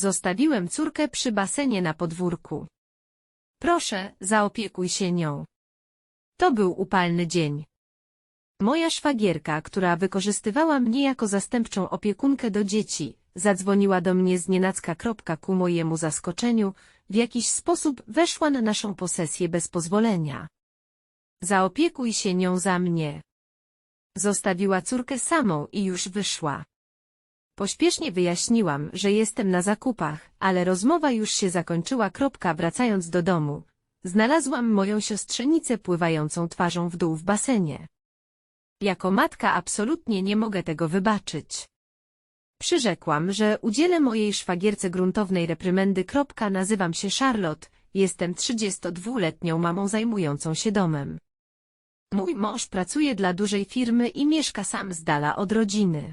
Zostawiłem córkę przy basenie na podwórku. Proszę, zaopiekuj się nią. To był upalny dzień. Moja szwagierka, która wykorzystywała mnie jako zastępczą opiekunkę do dzieci, zadzwoniła do mnie z nienacka. Kropka Ku mojemu zaskoczeniu, w jakiś sposób weszła na naszą posesję bez pozwolenia. Zaopiekuj się nią za mnie. Zostawiła córkę samą i już wyszła. Pośpiesznie wyjaśniłam, że jestem na zakupach, ale rozmowa już się zakończyła. Kropka wracając do domu. Znalazłam moją siostrzenicę pływającą twarzą w dół w basenie. Jako matka absolutnie nie mogę tego wybaczyć. Przyrzekłam, że udzielę mojej szwagierce gruntownej reprymendy. Kropka, Nazywam się Charlotte, jestem 32-letnią mamą zajmującą się domem. Mój mąż pracuje dla dużej firmy i mieszka sam z dala od rodziny.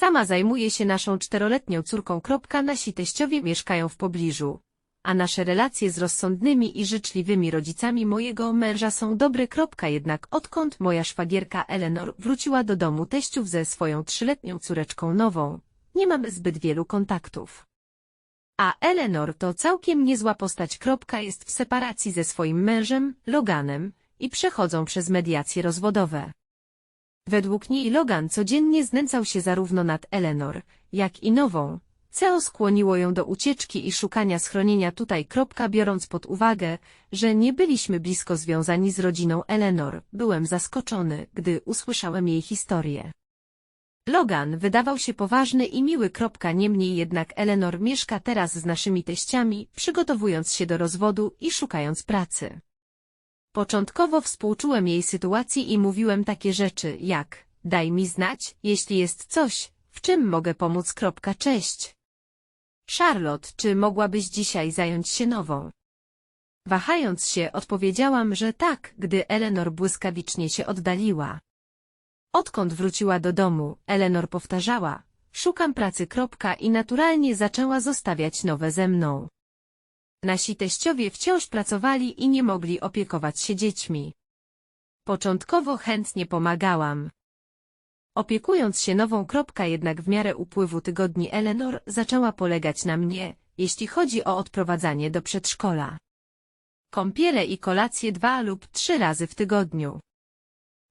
Sama zajmuje się naszą czteroletnią córką. Nasi teściowie mieszkają w pobliżu, a nasze relacje z rozsądnymi i życzliwymi rodzicami mojego męża są dobre. Jednak odkąd moja szwagierka Eleanor wróciła do domu teściów ze swoją trzyletnią córeczką nową, nie mamy zbyt wielu kontaktów. A Eleanor to całkiem niezła postać. Jest w separacji ze swoim mężem, Loganem, i przechodzą przez mediacje rozwodowe. Według niej Logan codziennie znęcał się zarówno nad Eleanor, jak i nową. CEO skłoniło ją do ucieczki i szukania schronienia tutaj. Biorąc pod uwagę, że nie byliśmy blisko związani z rodziną Eleanor, byłem zaskoczony, gdy usłyszałem jej historię. Logan wydawał się poważny i miły. Niemniej jednak Eleanor mieszka teraz z naszymi teściami, przygotowując się do rozwodu i szukając pracy. Początkowo współczułem jej sytuacji i mówiłem takie rzeczy jak daj mi znać, jeśli jest coś, w czym mogę pomóc. Cześć. Charlotte, czy mogłabyś dzisiaj zająć się nową? Wahając się, odpowiedziałam, że tak, gdy Eleanor błyskawicznie się oddaliła. Odkąd wróciła do domu, Eleanor powtarzała, szukam pracy. I naturalnie zaczęła zostawiać nowe ze mną. Nasi teściowie wciąż pracowali i nie mogli opiekować się dziećmi. Początkowo chętnie pomagałam. Opiekując się nową kropka jednak w miarę upływu tygodni Eleanor zaczęła polegać na mnie, jeśli chodzi o odprowadzanie do przedszkola. Kąpiele i kolacje dwa lub trzy razy w tygodniu.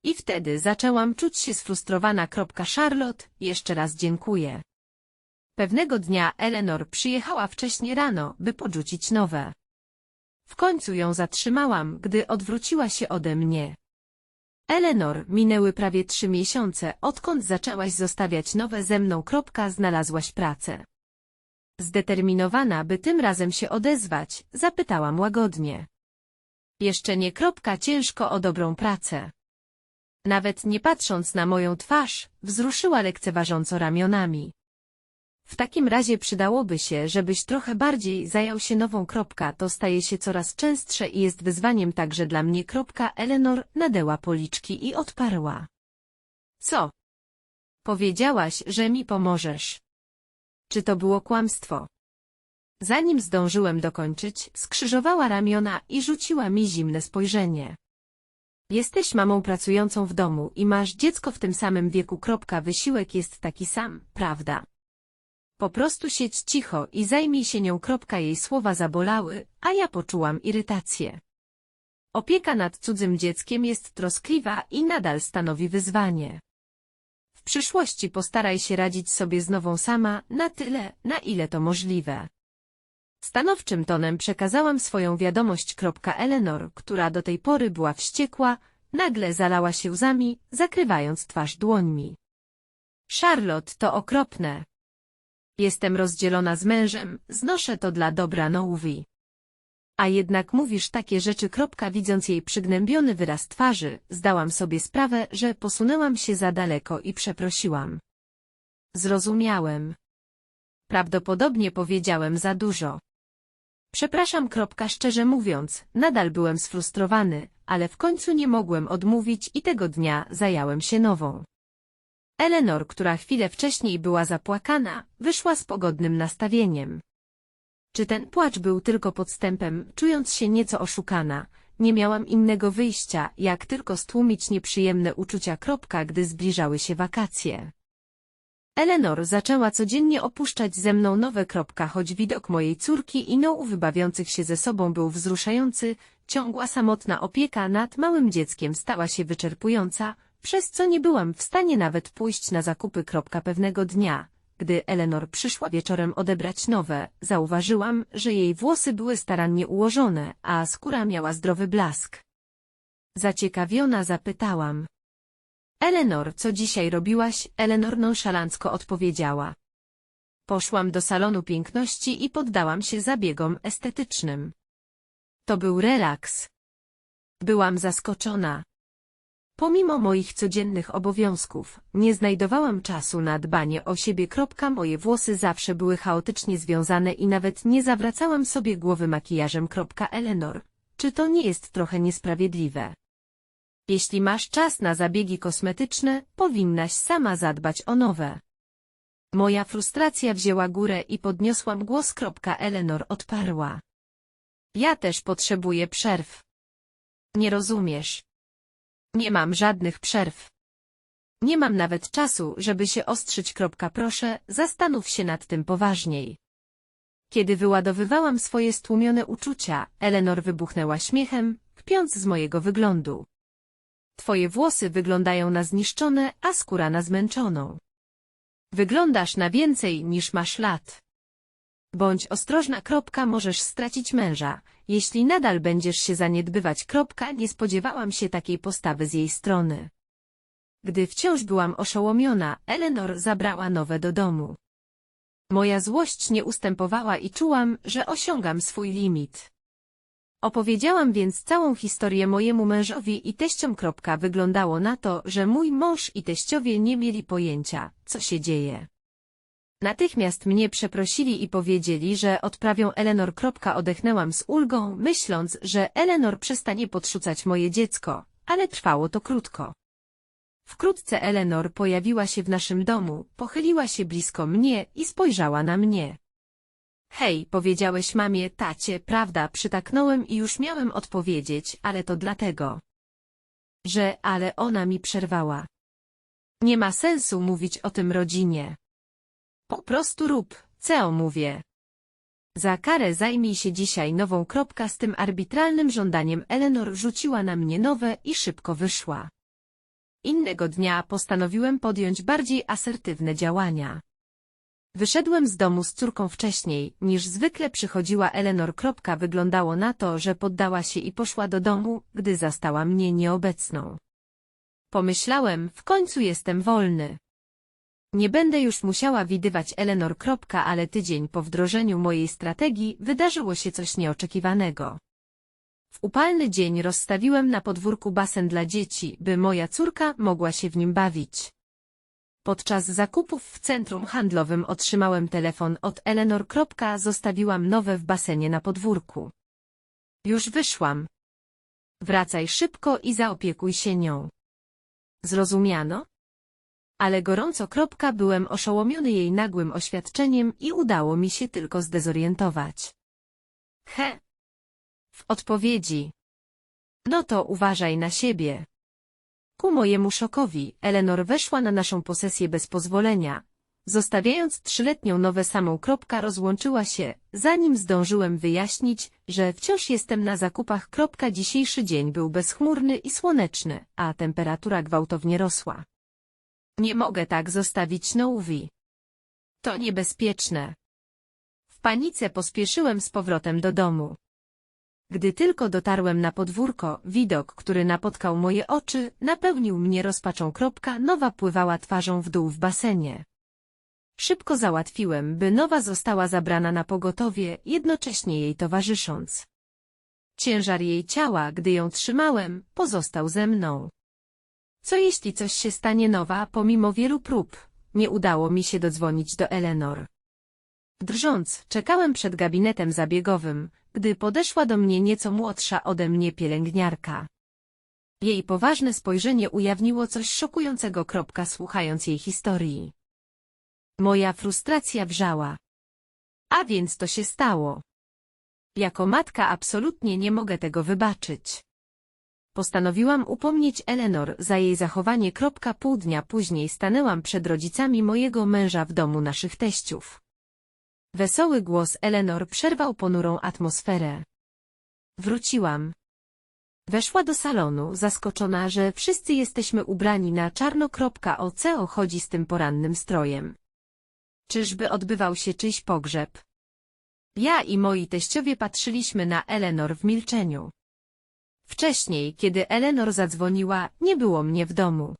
I wtedy zaczęłam czuć się sfrustrowana. Charlotte, jeszcze raz dziękuję. Pewnego dnia Eleanor przyjechała wcześnie rano, by podrzucić nowe. W końcu ją zatrzymałam, gdy odwróciła się ode mnie. Eleanor, minęły prawie trzy miesiące, odkąd zaczęłaś zostawiać nowe ze mną. Kropka, znalazłaś pracę. Zdeterminowana, by tym razem się odezwać, zapytałam łagodnie. Jeszcze nie kropka ciężko o dobrą pracę. Nawet nie patrząc na moją twarz, wzruszyła lekceważąco ramionami. W takim razie przydałoby się, żebyś trochę bardziej zajął się nową kropka. To staje się coraz częstsze i jest wyzwaniem także dla mnie. Kropka Eleanor nadęła policzki i odparła. Co? Powiedziałaś, że mi pomożesz. Czy to było kłamstwo? Zanim zdążyłem dokończyć, skrzyżowała ramiona i rzuciła mi zimne spojrzenie. Jesteś mamą pracującą w domu i masz dziecko w tym samym wieku. Wysiłek jest taki sam, prawda? Po prostu siedź cicho i zajmij się nią. Kropka jej słowa zabolały, a ja poczułam irytację. Opieka nad cudzym dzieckiem jest troskliwa i nadal stanowi wyzwanie. W przyszłości postaraj się radzić sobie z nową sama na tyle, na ile to możliwe. Stanowczym tonem przekazałam swoją wiadomość. Eleanor, która do tej pory była wściekła, nagle zalała się łzami, zakrywając twarz dłońmi. Charlotte, to okropne. Jestem rozdzielona z mężem, znoszę to dla dobra Nouwi. A jednak mówisz takie rzeczy. Kropka, widząc jej przygnębiony wyraz twarzy, zdałam sobie sprawę, że posunęłam się za daleko i przeprosiłam. Zrozumiałem. Prawdopodobnie powiedziałem za dużo. Przepraszam. Kropka, szczerze mówiąc, nadal byłem sfrustrowany, ale w końcu nie mogłem odmówić i tego dnia zająłem się nową. Eleanor, która chwilę wcześniej była zapłakana, wyszła z pogodnym nastawieniem. Czy ten płacz był tylko podstępem, czując się nieco oszukana, nie miałam innego wyjścia, jak tylko stłumić nieprzyjemne uczucia. Kropka, gdy zbliżały się wakacje. Eleanor zaczęła codziennie opuszczać ze mną nowe kropka, choć widok mojej córki i Noł bawiących się ze sobą był wzruszający, ciągła samotna opieka nad małym dzieckiem stała się wyczerpująca, przez co nie byłam w stanie nawet pójść na zakupy. Pewnego dnia, gdy Eleanor przyszła wieczorem odebrać nowe, zauważyłam, że jej włosy były starannie ułożone, a skóra miała zdrowy blask. Zaciekawiona zapytałam. Eleanor, co dzisiaj robiłaś? Eleanor nonszalancko odpowiedziała. Poszłam do salonu piękności i poddałam się zabiegom estetycznym. To był relaks. Byłam zaskoczona. Pomimo moich codziennych obowiązków, nie znajdowałam czasu na dbanie o siebie. Moje włosy zawsze były chaotycznie związane i nawet nie zawracałam sobie głowy makijażem. Eleanor, czy to nie jest trochę niesprawiedliwe? Jeśli masz czas na zabiegi kosmetyczne, powinnaś sama zadbać o nowe. Moja frustracja wzięła górę i podniosłam głos. Eleanor odparła. Ja też potrzebuję przerw. Nie rozumiesz. Nie mam żadnych przerw. Nie mam nawet czasu, żeby się ostrzyć. Proszę, zastanów się nad tym poważniej. Kiedy wyładowywałam swoje stłumione uczucia, Eleanor wybuchnęła śmiechem, kpiąc z mojego wyglądu. Twoje włosy wyglądają na zniszczone, a skóra na zmęczoną. Wyglądasz na więcej niż masz lat. Bądź ostrożna. Możesz stracić męża, jeśli nadal będziesz się zaniedbywać. Nie spodziewałam się takiej postawy z jej strony. Gdy wciąż byłam oszołomiona, Eleanor zabrała nowe do domu. Moja złość nie ustępowała i czułam, że osiągam swój limit. Opowiedziałam więc całą historię mojemu mężowi i teściom. Wyglądało na to, że mój mąż i teściowie nie mieli pojęcia, co się dzieje. Natychmiast mnie przeprosili i powiedzieli, że odprawią Eleanor. Odechnęłam z ulgą, myśląc, że Eleanor przestanie podrzucać moje dziecko, ale trwało to krótko. Wkrótce Eleanor pojawiła się w naszym domu, pochyliła się blisko mnie i spojrzała na mnie. Hej, powiedziałeś mamie, tacie, prawda, przytaknąłem i już miałem odpowiedzieć, ale to dlatego, że, ale ona mi przerwała. Nie ma sensu mówić o tym rodzinie. Po prostu rób, co mówię. Za karę zajmij się dzisiaj nową kropka z tym arbitralnym żądaniem Eleanor rzuciła na mnie nowe i szybko wyszła. Innego dnia postanowiłem podjąć bardziej asertywne działania. Wyszedłem z domu z córką wcześniej, niż zwykle przychodziła Eleanor. Wyglądało na to, że poddała się i poszła do domu, gdy zastała mnie nieobecną. Pomyślałem, w końcu jestem wolny. Nie będę już musiała widywać Eleanor. Ale tydzień po wdrożeniu mojej strategii wydarzyło się coś nieoczekiwanego. W upalny dzień rozstawiłem na podwórku basen dla dzieci, by moja córka mogła się w nim bawić. Podczas zakupów w centrum handlowym otrzymałem telefon od Eleanor. Zostawiłam nowe w basenie na podwórku. Już wyszłam. Wracaj szybko i zaopiekuj się nią. Zrozumiano? Ale gorąco. Byłem oszołomiony jej nagłym oświadczeniem i udało mi się tylko zdezorientować. He. W odpowiedzi. No to uważaj na siebie. Ku mojemu szokowi, Eleanor weszła na naszą posesję bez pozwolenia. Zostawiając trzyletnią nowe samą kropka rozłączyła się, zanim zdążyłem wyjaśnić, że wciąż jestem na zakupach. Kropka dzisiejszy dzień był bezchmurny i słoneczny, a temperatura gwałtownie rosła. Nie mogę tak zostawić Nouwi. To niebezpieczne. W panice pospieszyłem z powrotem do domu. Gdy tylko dotarłem na podwórko, widok, który napotkał moje oczy, napełnił mnie rozpaczą. Kropka nowa pływała twarzą w dół w basenie. Szybko załatwiłem, by nowa została zabrana na pogotowie, jednocześnie jej towarzysząc. Ciężar jej ciała, gdy ją trzymałem, pozostał ze mną. Co jeśli coś się stanie nowa, pomimo wielu prób, nie udało mi się dodzwonić do Eleanor. Drżąc, czekałem przed gabinetem zabiegowym, gdy podeszła do mnie nieco młodsza ode mnie pielęgniarka. Jej poważne spojrzenie ujawniło coś szokującego. Słuchając jej historii. Moja frustracja wrzała. A więc to się stało. Jako matka absolutnie nie mogę tego wybaczyć. Postanowiłam upomnieć Eleanor za jej zachowanie. Pół dnia później stanęłam przed rodzicami mojego męża w domu naszych teściów. Wesoły głos Eleanor przerwał ponurą atmosferę. Wróciłam. Weszła do salonu, zaskoczona, że wszyscy jesteśmy ubrani na czarno. O co chodzi z tym porannym strojem? Czyżby odbywał się czyjś pogrzeb? Ja i moi teściowie patrzyliśmy na Eleanor w milczeniu. Wcześniej, kiedy Eleanor zadzwoniła, nie było mnie w domu.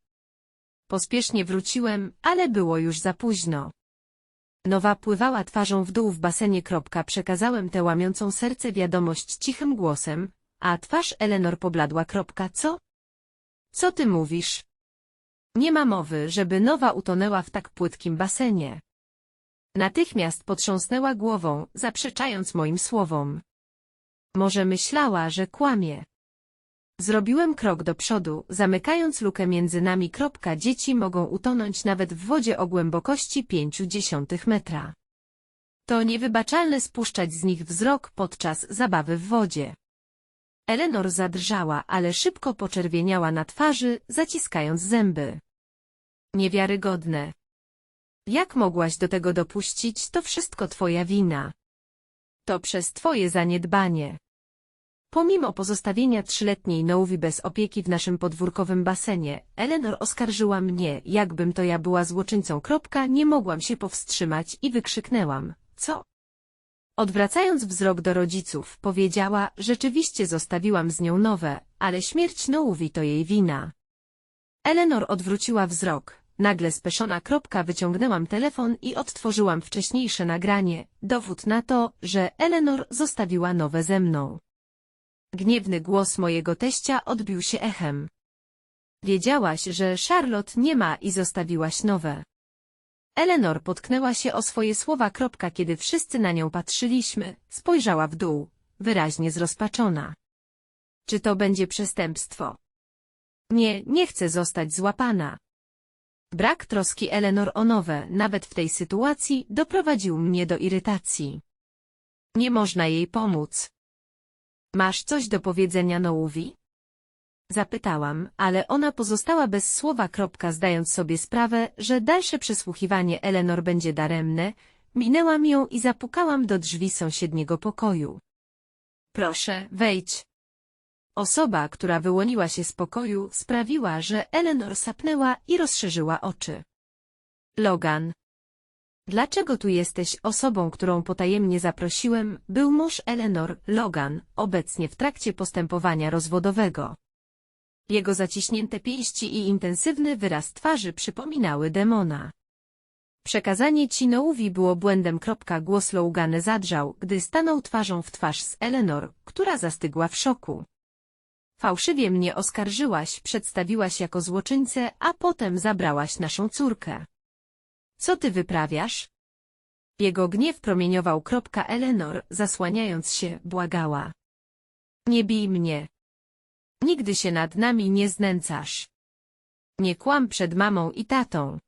Pospiesznie wróciłem, ale było już za późno. Nowa pływała twarzą w dół w basenie. Przekazałem tę łamiącą serce wiadomość cichym głosem, a twarz Eleanor pobladła. Co? Co ty mówisz? Nie ma mowy, żeby Nowa utonęła w tak płytkim basenie. Natychmiast potrząsnęła głową, zaprzeczając moim słowom. Może myślała, że kłamie. Zrobiłem krok do przodu, zamykając lukę między nami. Dzieci mogą utonąć nawet w wodzie o głębokości pięciu dziesiątych metra. To niewybaczalne spuszczać z nich wzrok podczas zabawy w wodzie. Eleanor zadrżała, ale szybko poczerwieniała na twarzy, zaciskając zęby. Niewiarygodne. Jak mogłaś do tego dopuścić, to wszystko twoja wina. To przez twoje zaniedbanie. Pomimo pozostawienia trzyletniej Novi bez opieki w naszym podwórkowym basenie, Eleanor oskarżyła mnie, jakbym to ja była złoczyńcą. Kropka, nie mogłam się powstrzymać i wykrzyknęłam. Co? Odwracając wzrok do rodziców, powiedziała, rzeczywiście zostawiłam z nią nowe, ale śmierć Novi to jej wina. Eleanor odwróciła wzrok. Nagle speszona kropka wyciągnęłam telefon i odtworzyłam wcześniejsze nagranie, dowód na to, że Eleanor zostawiła nowe ze mną. Gniewny głos mojego teścia odbił się echem. Wiedziałaś, że Charlotte nie ma i zostawiłaś nowe. Eleanor potknęła się o swoje słowa. Kropka, kiedy wszyscy na nią patrzyliśmy, spojrzała w dół, wyraźnie zrozpaczona. Czy to będzie przestępstwo? Nie, nie chcę zostać złapana. Brak troski Eleanor o nowe, nawet w tej sytuacji, doprowadził mnie do irytacji. Nie można jej pomóc. Masz coś do powiedzenia Nołowi? Zapytałam, ale ona pozostała bez słowa. Zdając sobie sprawę, że dalsze przesłuchiwanie Eleanor będzie daremne, minęłam ją i zapukałam do drzwi sąsiedniego pokoju. Proszę, wejdź. Osoba, która wyłoniła się z pokoju, sprawiła, że Eleanor sapnęła i rozszerzyła oczy. Logan. Dlaczego tu jesteś osobą, którą potajemnie zaprosiłem, był mąż Eleanor, Logan, obecnie w trakcie postępowania rozwodowego. Jego zaciśnięte pięści i intensywny wyraz twarzy przypominały demona. Przekazanie Cinouwi było błędem. Głos Logany zadrżał, gdy stanął twarzą w twarz z Eleanor, która zastygła w szoku. Fałszywie mnie oskarżyłaś, przedstawiłaś jako złoczyńcę, a potem zabrałaś naszą córkę. Co ty wyprawiasz? Jego gniew promieniował. Kropka Eleanor, zasłaniając się, błagała. Nie bij mnie. Nigdy się nad nami nie znęcasz. Nie kłam przed mamą i tatą.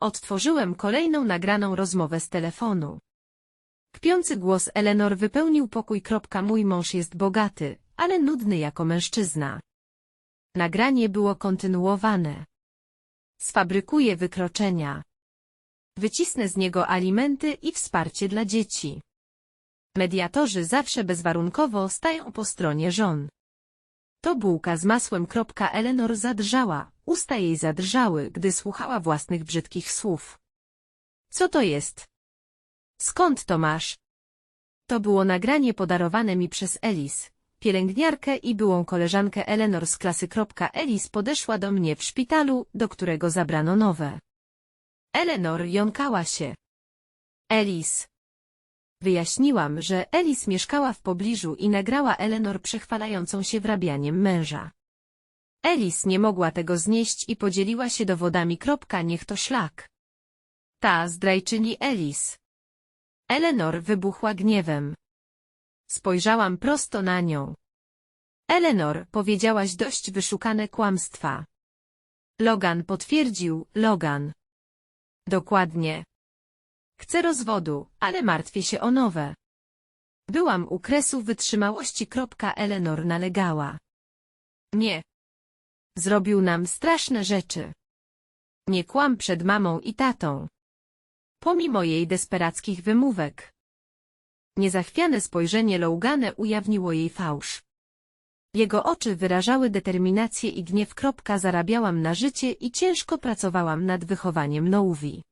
Odtworzyłem kolejną nagraną rozmowę z telefonu. Kpiący głos Eleanor wypełnił pokój. Mój mąż jest bogaty, ale nudny jako mężczyzna. Nagranie było kontynuowane. Sfabrykuję wykroczenia. Wycisnę z niego alimenty i wsparcie dla dzieci. Mediatorzy zawsze bezwarunkowo stają po stronie żon. To bułka z masłem. Eleanor zadrżała, usta jej zadrżały, gdy słuchała własnych brzydkich słów. Co to jest? Skąd to masz? To było nagranie podarowane mi przez Elis, pielęgniarkę i byłą koleżankę Eleanor z klasy. Elis podeszła do mnie w szpitalu, do którego zabrano nowe. Eleanor jąkała się. Elis. Wyjaśniłam, że Elis mieszkała w pobliżu i nagrała Eleanor przechwalającą się wrabianiem męża. Elis nie mogła tego znieść i podzieliła się dowodami. Niech to szlak. Ta zdrajczyni Elis. Eleanor wybuchła gniewem. Spojrzałam prosto na nią. Eleanor, powiedziałaś dość wyszukane kłamstwa. Logan potwierdził, Logan. Dokładnie. Chcę rozwodu, ale martwię się o nowe. Byłam u kresu wytrzymałości. Eleanor nalegała. Nie. Zrobił nam straszne rzeczy. Nie kłam przed mamą i tatą. Pomimo jej desperackich wymówek. Niezachwiane spojrzenie Logane ujawniło jej fałsz. Jego oczy wyrażały determinację i gniew. Kropka, Zarabiałam na życie i ciężko pracowałam nad wychowaniem Nouwi.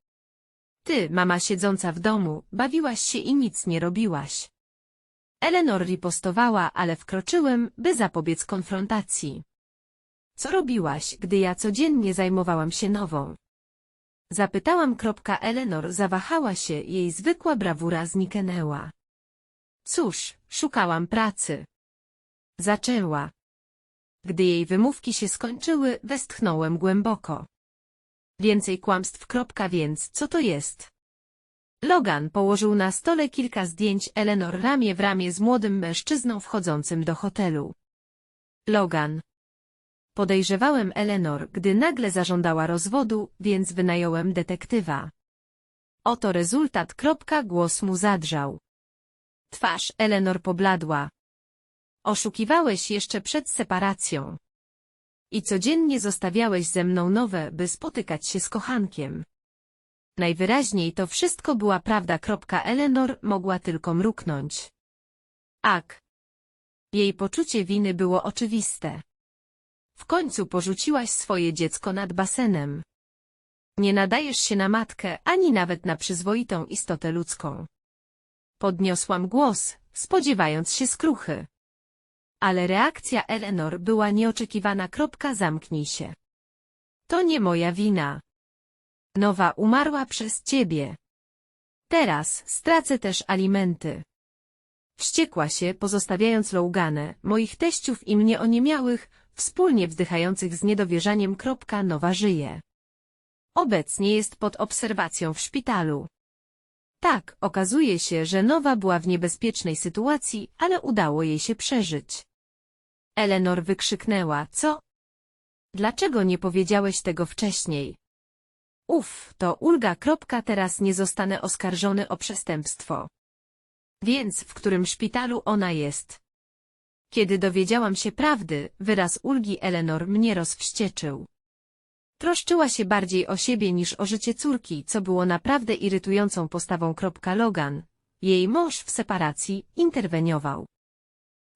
Ty, mama siedząca w domu, bawiłaś się i nic nie robiłaś. Eleanor ripostowała, ale wkroczyłem, by zapobiec konfrontacji. Co robiłaś, gdy ja codziennie zajmowałam się nową? Zapytałam. Kropka Eleanor zawahała się, jej zwykła brawura zniknęła. Cóż, szukałam pracy. Zaczęła. Gdy jej wymówki się skończyły, westchnąłem głęboko. Więcej kłamstw. Kropka, więc co to jest? Logan położył na stole kilka zdjęć Eleanor ramię w ramię z młodym mężczyzną wchodzącym do hotelu. Logan. Podejrzewałem Eleanor, gdy nagle zażądała rozwodu, więc wynająłem detektywa. Oto rezultat. Kropka, głos mu zadrżał. Twarz Eleanor pobladła. Oszukiwałeś jeszcze przed separacją. I codziennie zostawiałeś ze mną nowe, by spotykać się z kochankiem. Najwyraźniej to wszystko była prawda. Eleanor mogła tylko mruknąć. Ak. Jej poczucie winy było oczywiste. W końcu porzuciłaś swoje dziecko nad basenem. Nie nadajesz się na matkę, ani nawet na przyzwoitą istotę ludzką. Podniosłam głos, spodziewając się skruchy. Ale reakcja Eleanor była nieoczekiwana. Kropka, zamknij się. To nie moja wina. Nowa umarła przez ciebie. Teraz stracę też alimenty. Wściekła się, pozostawiając Loganę, moich teściów i mnie oniemiałych, wspólnie wzdychających z niedowierzaniem. Kropka, nowa żyje. Obecnie jest pod obserwacją w szpitalu. Tak, okazuje się, że Nowa była w niebezpiecznej sytuacji, ale udało jej się przeżyć. Eleanor wykrzyknęła, co? Dlaczego nie powiedziałeś tego wcześniej? Uf, to ulga. Kropka, teraz nie zostanę oskarżony o przestępstwo. Więc w którym szpitalu ona jest? Kiedy dowiedziałam się prawdy, wyraz ulgi Eleanor mnie rozwścieczył. Troszczyła się bardziej o siebie niż o życie córki, co było naprawdę irytującą postawą. Logan, jej mąż w separacji, interweniował.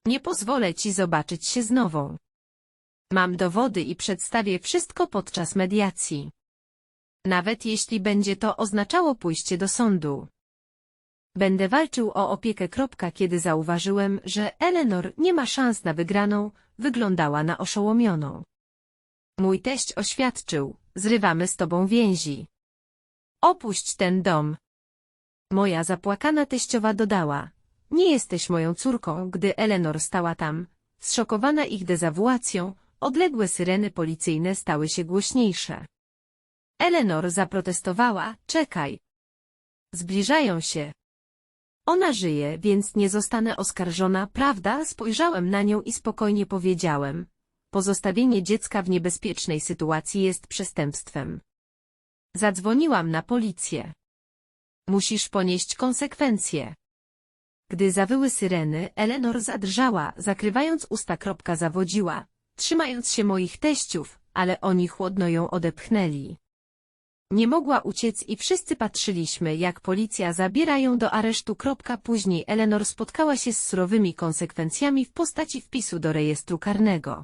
Nie pozwolę ci zobaczyć się z nową. Mam dowody i przedstawię wszystko podczas mediacji. Nawet jeśli będzie to oznaczało pójście do sądu. Będę walczył o opiekę. Kiedy zauważyłem, że Eleanor nie ma szans na wygraną, wyglądała na oszołomioną. Mój teść oświadczył, zrywamy z tobą więzi. Opuść ten dom. Moja zapłakana teściowa dodała, nie jesteś moją córką, gdy Eleanor stała tam, zszokowana ich dezawuacją, odległe syreny policyjne stały się głośniejsze. Eleanor zaprotestowała, czekaj. Zbliżają się. Ona żyje, więc nie zostanę oskarżona, prawda? Spojrzałem na nią i spokojnie powiedziałem. Pozostawienie dziecka w niebezpiecznej sytuacji jest przestępstwem. Zadzwoniłam na policję. Musisz ponieść konsekwencje. Gdy zawyły syreny, Eleanor zadrżała, zakrywając usta. Kropka zawodziła, trzymając się moich teściów, ale oni chłodno ją odepchnęli. Nie mogła uciec i wszyscy patrzyliśmy, jak policja zabiera ją do aresztu. Później Eleanor spotkała się z surowymi konsekwencjami w postaci wpisu do rejestru karnego.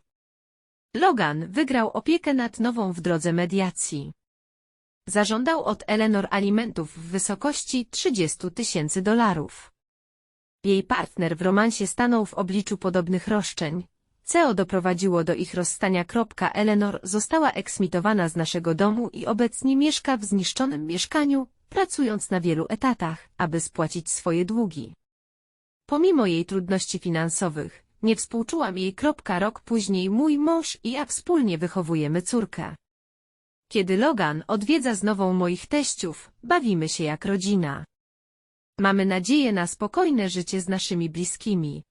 Logan wygrał opiekę nad nową w drodze mediacji. Zażądał od Eleanor alimentów w wysokości 30 tysięcy dolarów. Jej partner w romansie stanął w obliczu podobnych roszczeń. CEO doprowadziło do ich rozstania. Eleanor została eksmitowana z naszego domu i obecnie mieszka w zniszczonym mieszkaniu, pracując na wielu etatach, aby spłacić swoje długi. Pomimo jej trudności finansowych, nie współczułam jej. Rok później mój mąż i ja wspólnie wychowujemy córkę. Kiedy Logan odwiedza znowu moich teściów, bawimy się jak rodzina. Mamy nadzieję na spokojne życie z naszymi bliskimi.